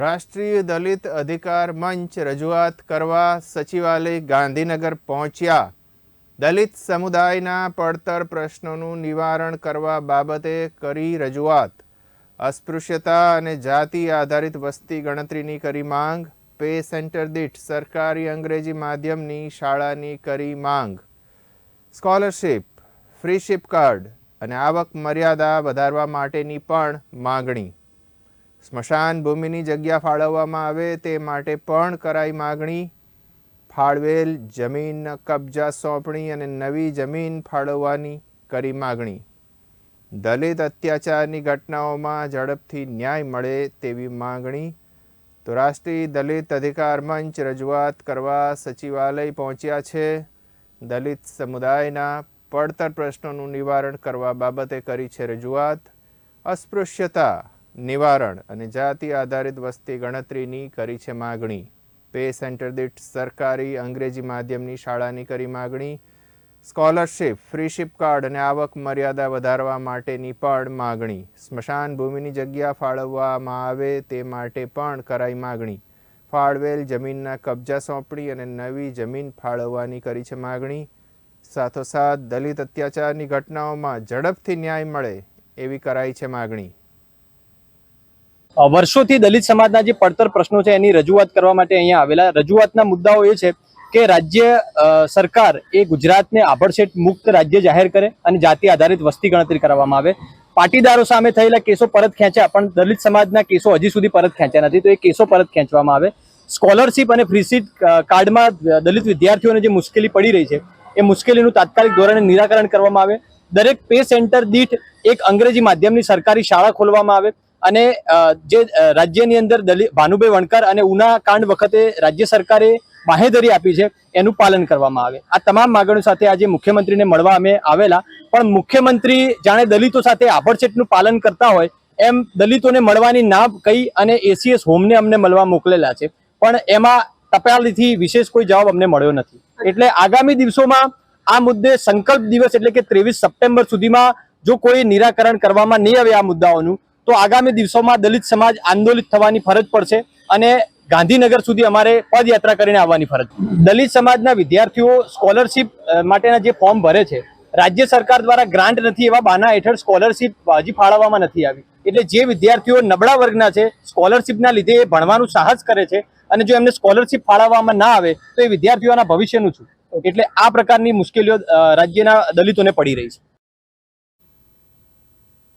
રાષ્ટ્રીય દલિત અધિકાર મંચ રજૂઆત કરવા સચિવાલય ગાંધીનગર પહોંચ્યા. દલિત સમુદાયના પડતર પ્રશ્નોનું નિવારણ કરવા બાબતે કરી રજૂઆત. અસ્પૃશ્યતા અને જાતિ આધારિત વસ્તી ગણતરીની કરી માંગ. પે સેન્ટર દીઠ સરકારી અંગ્રેજી માધ્યમની શાળાની કરી માંગ. સ્કોલરશિપ ફ્રીશીપ કાર્ડ અને આવક મર્યાદા વધારવા માટેની પણ માગણી. સ્મશાન ભૂમિની જગ્યા ફાળવવામાં આવે તે માટે પણ કરાઈ માગણી. ફાળવેલ જમીન કબજા સોંપણી અને નવી જમીન ફાળવવાની કરી માગણી. દલિત અત્યાચારની ઘટનાઓમાં ઝડપથી ન્યાય મળે તેવી માગણી. તો રાષ્ટ્રીય દલિત અધિકાર મંચ રજૂઆત કરવા સચિવાલય પહોંચ્યા છે. દલિત સમુદાયના પડતર પ્રશ્નોનું નિવારણ કરવા બાબતે કરી છે રજૂઆત. અસ્પૃશ્યતા નિવારણ અને જાતિ આધારિત વસ્તી ગણતરીની કરી છે માગણી. પે સેન્ટર દીઠ સરકારી અંગ્રેજી માધ્યમની શાળાની કરી માગણી. સ્કોલરશિપ ફ્રી શિપ કાર્ડ અને આવક મર્યાદા વધારવા માટેની પણ માગણી. સ્મશાન ભૂમિની જગ્યા ફાળવવામાં આવે તે માટે પણ કરાઈ માગણી. ફાળવેલ જમીનના કબજા સોંપણી અને નવી જમીન ફાળવવાની કરી છે માગણી. સાથોસાથ દલિત અત્યાચારની ઘટનાઓમાં ઝડપથી ન્યાય મળે એવી કરાઈ છે માગણી. વર્ષોથી દલિત સમાજના જે પડતર પ્રશ્નો છે એની રજૂઆત કરવા માટે અહીંયા આવેલા. રજૂઆતના મુદ્દાઓ એ છે કે રાજ્ય સરકાર એ ગુજરાતને આભડછેટ મુક્ત રાજ્ય જાહેર કરે અને જાતિ આધારિત વસ્તી ગણતરી કરવામાં આવે. પાટીદારો સામે થયેલા કેસો પરત ખેંચ્યા, પણ દલિત સમાજના કેસો હજી સુધી પરત ખેંચ્યા નથી, તો એ કેસો પરત ખેંચવામાં આવે. સ્કોલરશિપ અને ફ્રી કાર્ડમાં દલિત વિદ્યાર્થીઓને જે મુશ્કેલી પડી રહી છે, એ મુશ્કેલીનું તાત્કાલિક ધોરણે નિરાકરણ કરવામાં આવે. દરેક પે સેન્ટર દીઠ એક અંગ્રેજી માધ્યમની સરકારી શાળા ખોલવામાં આવે. અને જે રાજ્યની અંદર દલિત ભાનુભાઈ વણકર અને ઉના કાંડ વખતે રાજ્ય સરકારે બાહેધરી આપી છે, એનું પાલન કરવામાં આવે. આ તમામ માગણીઓ સાથે આજે મુખ્યમંત્રીને મળવા અમે આવેલા. પણ મુખ્યમંત્રી જાણે દલિતો સાથે આભડછેટનું પાલન કરતા હોય, એમ દલિતોને મળવાની ના કહી અને એસીએસ હોમને અમને મળવા મોકલેલા છે. પણ એમાં તપાલીથી વિશેષ કોઈ જવાબ અમને મળ્યો નથી. એટલે આગામી દિવસોમાં આ મુદ્દે સંકલ્પ દિવસ એટલે કે ત્રેવીસ સપ્ટેમ્બર સુધીમાં જો કોઈ નિરાકરણ કરવામાં નહીં આવે આ મુદ્દાઓનું તો આગામી દિવસોમાં દલિત સમાજ આંદોલિત થવાની ફરજ પડશે અને ગાંધીનગર સુધી અમારે પદયાત્રા કરીને આવવાની ફરજ. દલિત સમાજના વિદ્યાર્થીઓ સ્કોલરશિપ માટેના જે ફોર્મ ભરે છે, રાજ્ય સરકાર દ્વારા ગ્રાન્ટ નથી એવા બાના હેઠળ સ્કોલરશિપ હજી ફાળવવામાં નથી આવી. એટલે જે વિદ્યાર્થીઓ નબળા વર્ગના છે, સ્કોલરશિપના લીધે એ ભણવાનું સાહસ કરે છે અને જો એમને સ્કોલરશિપ ફાળવવામાં ના આવે, તો એ વિદ્યાર્થીઓના ભવિષ્યનું છું એટલે આ પ્રકારની મુશ્કેલીઓ રાજ્યના દલિતોને પડી રહી છે.